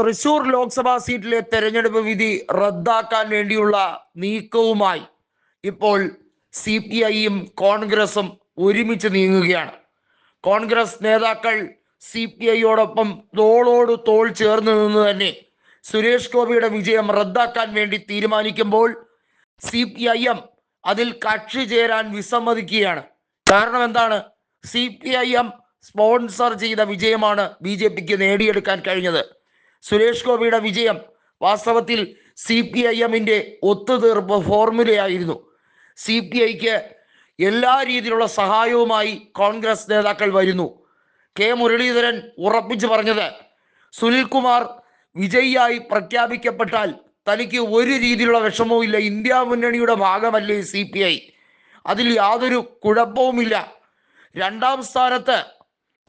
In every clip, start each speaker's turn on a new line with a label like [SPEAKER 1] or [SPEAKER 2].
[SPEAKER 1] തൃശൂർ ലോക്സഭാ സീറ്റിലെ തെരഞ്ഞെടുപ്പ് വിധി റദ്ദാക്കാൻ വേണ്ടിയുള്ള നീക്കവുമായി ഇപ്പോൾ സി പി ഐയും കോൺഗ്രസും ഒരുമിച്ച് നീങ്ങുകയാണ്. കോൺഗ്രസ് നേതാക്കൾ സി പി ഐയോടൊപ്പം തോളോട് തോൾ ചേർന്ന് നിന്ന് തന്നെ സുരേഷ് ഗോപിയുടെ വിജയം റദ്ദാക്കാൻ വേണ്ടി തീരുമാനിക്കുമ്പോൾ സി പി ഐ എം അതിൽ കക്ഷി ചേരാൻ വിസമ്മതിക്കുകയാണ്. കാരണം എന്താണ്? C P I M sponsor ചെയ്ത വിജയമാണ് ബി ജെ പിക്ക് നേടിയെടുക്കാൻ കഴിഞ്ഞത്. സുരേഷ് ഗോപിയുടെ വിജയം വാസ്തവത്തിൽ സി പി ഐ എമ്മിന്റെ ഒത്തുതീർപ്പ് ഫോർമുലയായിരുന്നു. സി പി ഐക്ക് എല്ലാ രീതിയിലുള്ള സഹായവുമായി കോൺഗ്രസ് നേതാക്കൾ വരുന്നു. കെ മുരളീധരൻ ഉറപ്പിച്ചു പറഞ്ഞത് സുനിൽകുമാർ വിജയിയായി പ്രഖ്യാപിക്കപ്പെട്ടാൽ തനിക്ക് ഒരു രീതിയിലുള്ള വിഷമവും ഇല്ല. ഇന്ത്യ മുന്നണിയുടെ ഭാഗമല്ലേ സി പി ഐ. അതിൽ യാതൊരു കുഴപ്പവുമില്ല. രണ്ടാം സ്ഥാനത്ത്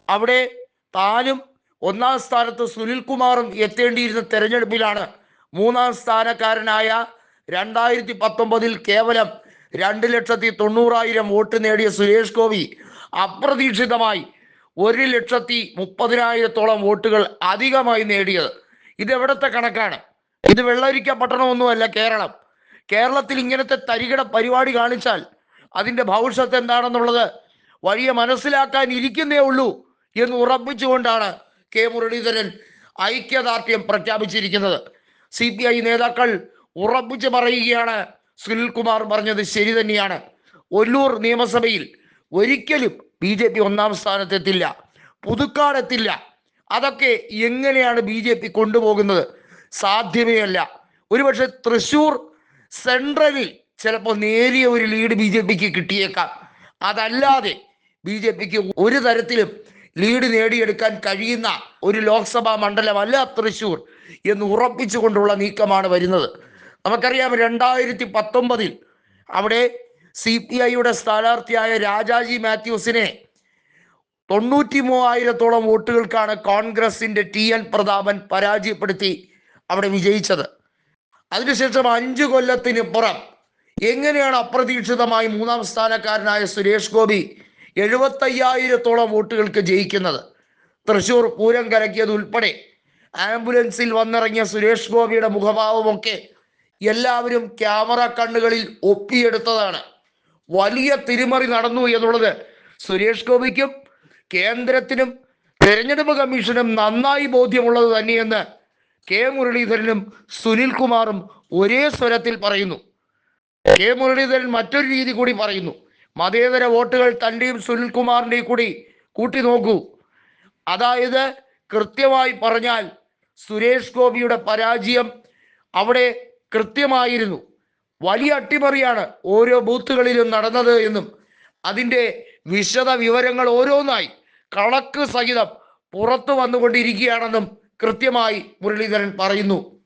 [SPEAKER 1] അവിടെ താനും ഒന്നാം സ്ഥാനത്ത് സുനിൽകുമാറും എത്തേണ്ടിയിരുന്ന തെരഞ്ഞെടുപ്പിലാണ് മൂന്നാം സ്ഥാനക്കാരനായ രണ്ടായിരത്തി പത്തൊമ്പതിൽ കേവലം രണ്ട് ലക്ഷത്തി തൊണ്ണൂറായിരം വോട്ട് നേടിയ സുരേഷ് ഗോപി അപ്രതീക്ഷിതമായി ഒരു ലക്ഷത്തി മുപ്പതിനായിരത്തോളം വോട്ടുകൾ അധികമായി നേടിയത്. ഇതെവിടത്തെ കണക്കാണ്? ഇത് വെള്ളരിക്ക പട്ടണമൊന്നുമല്ല കേരളം. കേരളത്തിൽ ഇങ്ങനത്തെ തരികിട പരിപാടി കാണിച്ചാൽ അതിന്റെ ഭവിഷ്യത്ത് എന്താണെന്നുള്ളത് വഴിയെ മനസ്സിലാക്കാൻ ഇരിക്കുന്നേ ഉള്ളൂ എന്ന് ഉറപ്പിച്ചുകൊണ്ടാണ് കെ മുരളീധരൻ ഐക്യദാർഢ്യം പ്രഖ്യാപിച്ചിരിക്കുന്നത്. സി പി ഐ നേതാക്കൾ ഉറപ്പിച്ച് പറയുകയാണ്. സുനിൽകുമാർ പറഞ്ഞത് ശരി തന്നെയാണ്. ഒല്ലൂർ നിയമസഭയിൽ ഒരിക്കലും ബി ജെ പി ഒന്നാം സ്ഥാനത്തെത്തില്ല. പുതുക്കാടെത്തില്ല അതൊക്കെ എങ്ങനെയാണ് ബി ജെ പി കൊണ്ടുപോകുന്നത്? സാധ്യമേ അല്ല. ഒരുപക്ഷെ തൃശൂർ സെൻട്രലിൽ ചിലപ്പോൾ നേരിയ ഒരു ലീഡ് ബി ജെ പിക്ക് കിട്ടിയേക്കാം. അതല്ലാതെ ബി ജെ പിക്ക് ഒരു തരത്തിലും ലീഡ് നേടിയെടുക്കാൻ കഴിയുന്ന ഒരു ലോക്സഭാ മണ്ഡലമല്ല തൃശൂർ എന്ന് ഉറപ്പിച്ചുകൊണ്ടുള്ള നീക്കമാണ് വരുന്നത്. നമുക്കറിയാം രണ്ടായിരത്തി പത്തൊമ്പതിൽ അവിടെ സി പി ഐയുടെ സ്ഥാനാർത്ഥിയായ രാജാജി മാത്യൂസിനെ തൊണ്ണൂറ്റി മൂവായിരത്തോളം വോട്ടുകൾക്കാണ് കോൺഗ്രസിന്റെ ടി എൻ പ്രതാപൻ പരാജയപ്പെടുത്തി അവിടെ വിജയിച്ചത്. അതിനുശേഷം അഞ്ചു കൊല്ലത്തിന് പുറം എങ്ങനെയാണ് അപ്രതീക്ഷിതമായി മൂന്നാം സ്ഥാനക്കാരനായ സുരേഷ് ഗോപി എഴുപത്തയ്യായിരത്തോളം വോട്ടുകൾക്ക് ജയിക്കുന്നത്. തൃശൂർ പൂരം കലക്കിയത് ഉൾപ്പെടെ ആംബുലൻസിൽ വന്നിറങ്ങിയ സുരേഷ് ഗോപിയുടെ മുഖഭാവമൊക്കെ എല്ലാവരും ക്യാമറ കണ്ണുകളിൽ ഒപ്പിയെടുത്തതാണ്. വലിയ തിരിമറി നടന്നു എന്നുള്ളത് സുരേഷ് ഗോപിക്കും കേന്ദ്രത്തിനും തെരഞ്ഞെടുപ്പ് കമ്മീഷനും നന്നായി ബോധ്യമുള്ളത് തന്നെയെന്ന് കെ മുരളീധരനും സുനിൽ കുമാറും ഒരേ സ്വരത്തിൽ പറയുന്നു. കെ മുരളീധരൻ മറ്റൊരു രീതി കൂടി പറയുന്നു. മതേതര വോട്ടുകൾ തന്റെയും സുനിൽകുമാറിന്റെയും കൂടി കൂട്ടി നോക്കൂ. അതായത് കൃത്യമായി പറഞ്ഞാൽ സുരേഷ് ഗോപിയുടെ പരാജയം അവിടെ കൃത്യമായിരുന്നു. വലിയ അട്ടിമറിയാണ് ഓരോ ബൂത്തുകളിലും നടന്നത് എന്നും അതിന്റെ വിശദ വിവരങ്ങൾ ഓരോന്നായി കണക്ക് സഹിതം പുറത്തു വന്നുകൊണ്ടിരിക്കുകയാണെന്നും കൃത്യമായി മുരളീധരൻ പറയുന്നു.